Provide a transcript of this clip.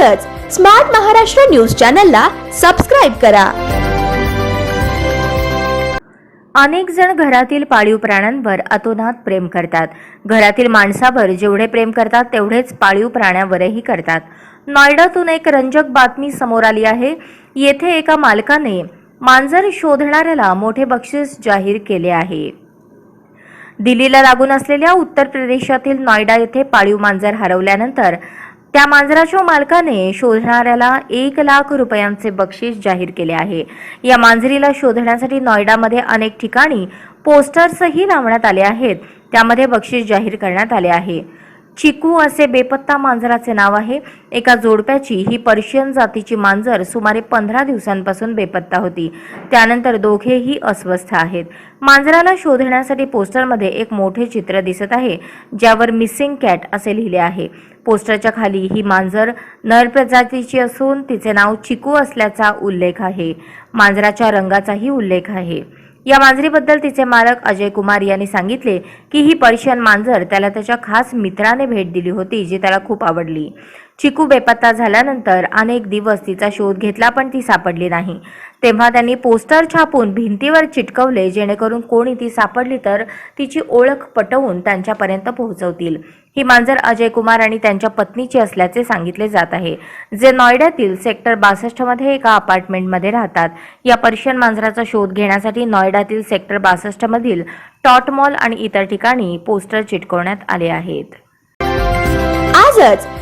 तसंच smart Maharashtra news चॅनलला subscribe करा. अनेक जण घरातील पाळीव प्राण्यांवर अतोनात प्रेम करतात. घरातील माणसावर जेवढे प्रेम करतात तेवढेच पाळीव प्राण्यावरही करतात. नॉयडातून एक रंजक बातमी समोर आली आहे. येथे एका मालकाने मांजर शोधणाऱ्याला मोठे बक्षीस जाहीर केले आहे. दिल्लीला लागून असलेल्या उत्तर प्रदेशातील नॉयडा येथे पाळीव मांजर हरवल्यानंतर त्या मांजराच्या मालकाने शोधणाऱ्याला एक लाख रुपयांचे बक्षीस जाहीर केले आहे. या मांजरीला शोधण्यासाठी नॉयडामध्ये अनेक ठिकाणी पोस्टर्सही लावण्यात आले आहेत. त्यामध्ये बक्षीस जाहीर करण्यात आले आहे. चिकू असे बेपत्ता मांजराचे नाव आहे. एका जोडप्याची ही पर्शियन जातीची मांजर सुमारे पंधरा दिवसांपासून बेपत्ता होती. त्यानंतर दोघेही अस्वस्थ आहेत. मांजराला शोधण्यासाठी पोस्टरमध्ये एक मोठे चित्र दिसत आहे ज्यावर मिसिंग कॅट असे लिहिले आहे. पोस्टरच्या खाली ही मांजर नर प्रजातीची असून तिचे नाव चिकू असल्याचा उल्लेख आहे. मांजराच्या रंगाचाही उल्लेख आहे. या मांजरीबद्दल तिचे मालक अजय कुमार यांनी सांगितले की ही पर्शियन मांजर त्याला त्याच्या खास मित्राने भेट दिली होती जी त्याला खूप आवडली. चिकू बेपत्ता झाल्यानंतर अनेक दिवस तिचा शोध घेतला पण ती सापडली नाही. तेव्हा त्यांनी पोस्टर छापून भिंतीवर चिटकवले जेणेकरून कोणी ती सापडली तर तिची ओळख पटवून त्यांच्यापर्यंत पोहोचवतील. ही मांजर अजय कुमार आणि त्यांच्या पत्नीची असल्याचे सांगितले जात आहे. जे नॉयडातील सेक्टर बासष्टमध्ये एका अपार्टमेंटमध्ये राहतात. या पर्शियन मांजराचा शोध घेण्यासाठी नॉयडातील सेक्टर बासष्टमधील टॉट मॉल आणि इतर ठिकाणी पोस्टर चिटकवण्यात आले आहेत. आजच